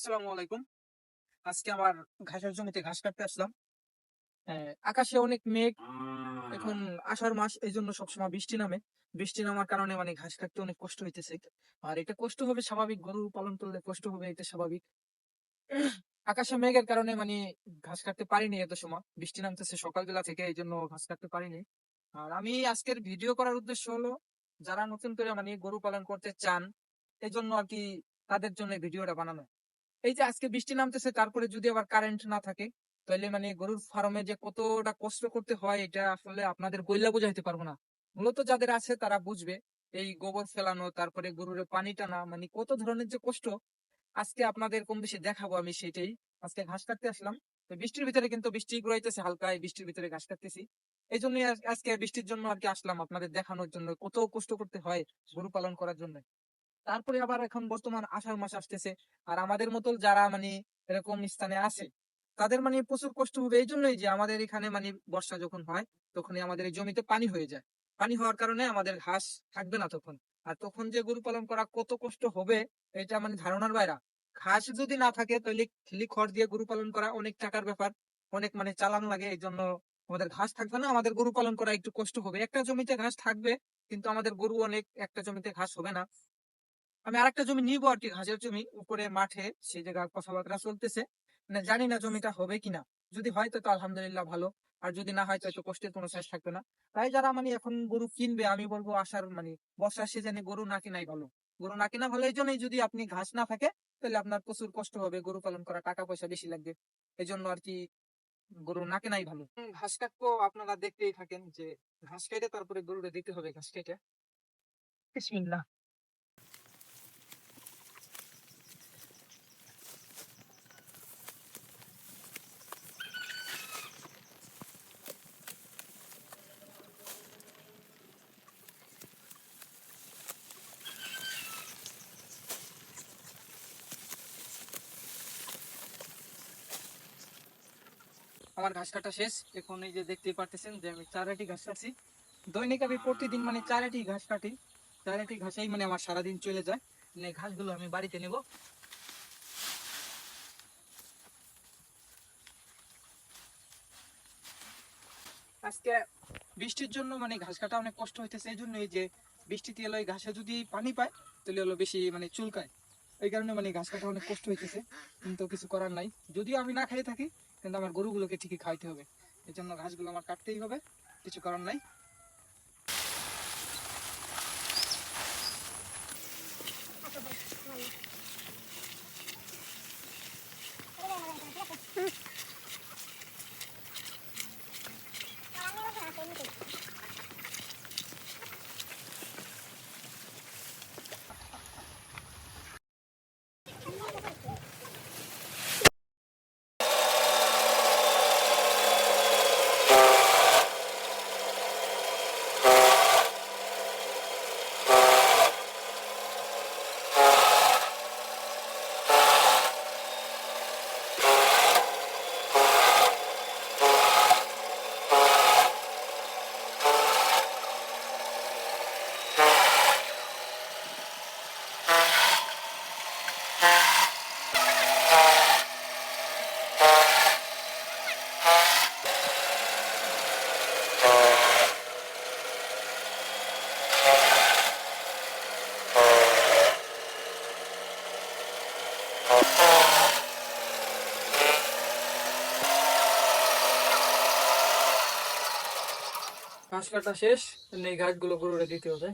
আসসালামু আলাইকুম। আজকে আমার ঘাসের জমিতে ঘাস কাটতে আসলাম। আকাশে অনেক মেঘ। এখন আষাঢ় মাস এই জন্য সবসময় বৃষ্টি নামে। বৃষ্টি নামার কারণে মানে ঘাস কাটতে অনেক কষ্ট হইতেছে। আর এটা কষ্ট হবে স্বাভাবিক গরু পালন করলে কষ্ট হবে, এটা স্বাভাবিক। আকাশে মেঘের কারণে মানে ঘাস কাটতে পারিনি এত সময়। বৃষ্টি নামতেছে সকালবেলা থেকে এই জন্য ঘাস কাটতে পারিনি। আর আমি আজকের ভিডিও করার উদ্দেশ্য হলো, যারা নতুন করে মানে গরু পালন করতে চান এই জন্য আর কি তাদের জন্য ভিডিওটা বানানো। এই যে আজকে বৃষ্টি নামতেছে, তারপরে যদি আবার কারেন্ট না থাকে, তাহলে মানে গরুর ফার্মে যে কতটা কষ্ট করতে হয়, এটা আসলে আপনাদের বইলা বোঝাইতে পারব না। মূলত যাদের আছে, তারা বুঝবে এই গোবর ফেলানো, তারপরে গরুর পানি টানা মানে কত ধরনের যে কষ্ট। আজকে আপনাদের কম বেশি দেখাবো আমি সেটাই। আজকে ঘাস কাটতে আসলাম, তো বৃষ্টির ভিতরে কিন্তু বৃষ্টি ঘুরাইতেছে হালকা, এই বৃষ্টির ভিতরে ঘাস কাটতেছি। এই জন্যই আজকে বৃষ্টির জন্য আর কি আসলাম আপনাদের দেখানোর জন্য, কত কষ্ট করতে হয় গরু পালন করার জন্য। তারপরে আবার এখন বর্তমান আষাঢ় মাস আসতেছে। আর আমাদের মতো যারা মানে এরকম স্থানে আছে, তাদের মানে প্রচুর কষ্ট হবে। এই জন্যই যে আমাদের এখানে মানে বর্ষা যখন হয়, তখনই আমাদের এই জমিতে পানি হয়ে যায়। পানি হওয়ার কারণে আমাদের ঘাস থাকবে না তখন। আর তখন যে গরু পালন করা কত কষ্ট হবে, এটা মানে ধারণার বাইরা। ঘাস যদি না থাকে, তাহলে খেলি খড় দিয়ে গরু পালন করা অনেক টাকার ব্যাপার। অনেক মানে চালান লাগে, এই জন্য আমাদের ঘাস থাকবে না। আমাদের গরু পালন করা একটু কষ্ট হবে। একটা জমিতে ঘাস থাকবে, কিন্তু আমাদের গরু অনেক, একটা জমিতে ঘাস হবে না। আমি আরেকটা জমি নিবো আর কি ঘাসের জমি উপরে, মাঠে, সেই জায়গায় কথাবার্তা চলতেছে। মানে জানি না জমিটা হবে কিনা। যদি হয় তো আলহামদুলিল্লাহ ভালো। আর যদি না হয় তো কষ্টের কোনো শেষ থাকবে না। তাই যারা মানে এখন গরু কিনবে, আমি বলব আসার মানে বর্ষার সিজনে গরু না কিনাই ভালো। গরু না কিনা ভালো এই জন্যই যদি আপনি ঘাস না থাকে, তাহলে আপনার প্রচুর কষ্ট হবে, গরু পালন করা টাকা পয়সা বেশি লাগবে। এই জন্য আর কি গরু না কেনাই ভালো। ঘাস কাটবো আপনারা দেখতেই থাকেন যে ঘাস কেটে তারপরে গরুটা দিতে হবে, ঘাস কেটে। বিসমিল্লাহ। আমার ঘাস কাটা শেষ। এখন এই যে দেখতেই পারতেছেন যে আমি চারাটি ঘাস কাটছি। দৈনিক আমি প্রতিদিন মানে চারাটি ঘাস কাটি। চারাটি ঘাসেই মানে আমার সারাদিন চলে যায়। মানে ঘাসগুলো আমি বাড়িতে নেব। আজকে বৃষ্টির জন্য মানে ঘাস কাটা অনেক কষ্ট হইতেছে। এই জন্য এই যে বৃষ্টিতে এলো ঘাসে যদি পানি পায়, তাহলে হলো বেশি মানে চুলকায়। এই কারণে মানে ঘাস কাটা অনেক কষ্ট হইতেছে। কিন্তু কিছু করার নাই। যদিও আমি না খাই থাকি কিন্তু আমার গরুগুলোকে ঠিকই খাইতে হবে। এই জন্য ঘাসগুলো আমার কাটতেই হবে, কিছু কারণ নাই। ঘাস কাটা শেষ এই ঘাসগুলো গরুরে দিতে হবে।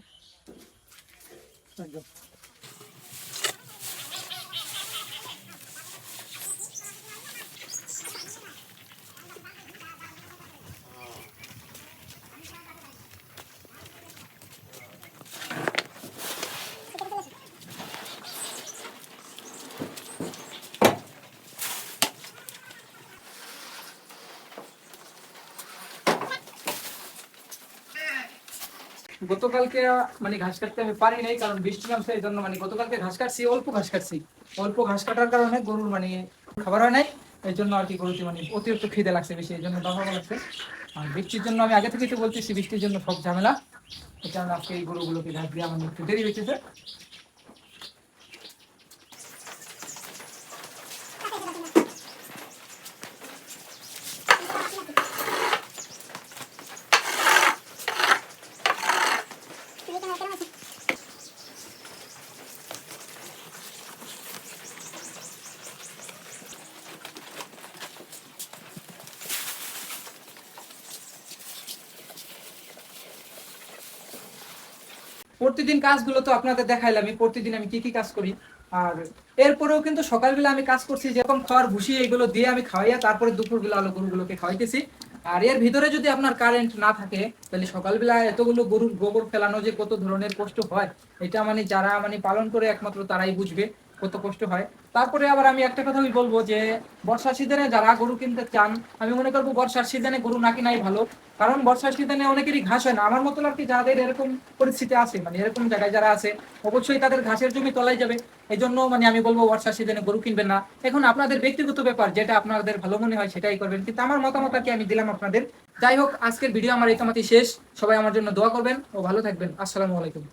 একদম। গতকালকে মানে ঘাস কাটতে আমি পারি নাই, কারণ বৃষ্টি নামছে এই জন্য মানে গতকালকে ঘাস কাটছি, অল্প ঘাস কাটছি। অল্প ঘাস কাটার কারণে গরুর মানে খাবার হয় নাই এই জন্য আর কি গরুটি মানে অতিরিক্ত খিদে লাগছে বেশি এই জন্য দাম লাগছে। আর বৃষ্টির জন্য আমি আগে থেকেই তো বলতেছি, বৃষ্টির জন্য সব ঝামেলা। এই কারণে আজকে এই গরুগুলোকে ঘাস দিয়ে আমার একটু দেরি হয়েছে প্রতিদিন কাজগুলো তো আপনাদের দেখাইলাম প্রতিদিন আমি কি কি কাজ করি। আর এরপরেও কিন্তু সকালবেলা আমি কাজ করছি, যেরকম খড় ভুসি এগুলো দিয়ে আমি খাওয়াইয়া তারপরে দুপুরবেলা আলো গরুগুলোকে খাওয়াইতেছি। আর এর ভিতরে যদি আপনার কারেন্ট না থাকে, তাহলে সকালবেলা এতগুলো গরুর গোবর ফেলানো যে কত ধরনের কষ্ট হয়, এটা মানে যারা মানে পালন করে একমাত্র তারাই বুঝবে। কত কষ্ট হয়। তারপরে আবার আমি একটা কথা বলব যে, বর্ষার সিজনে যারা গরু কিনতে চান, আমি মনে করব বর্ষার সিজনে গরু না কিনাই ভালো। কারণ বর্ষার সিজনে অনেকেরই ঘাস হয় না। আমার মতো আর কি যাদের এরকম পরিস্থিতি আছে মানে এরকম জায়গায় যারা আছে, অবশ্যই তাদের ঘাসের জমি তলায় যাবে। এই জন্য মানে আমি বলব বর্ষার সিজনে গরু কিনবেন না। এখন আপনাদের ব্যক্তিগত ব্যাপার যেটা আপনাদের ভালো মনে হয় সেটাই করবেন। কিন্তু আমার মতামত আর কি আমি দিলাম আপনাদের। যাই হোক, আজকের ভিডিও আমার এই শেষ। সবাই আমার জন্য দোয়া করবেন ও ভালো থাকবেন। আসসালামু আলাইকুম।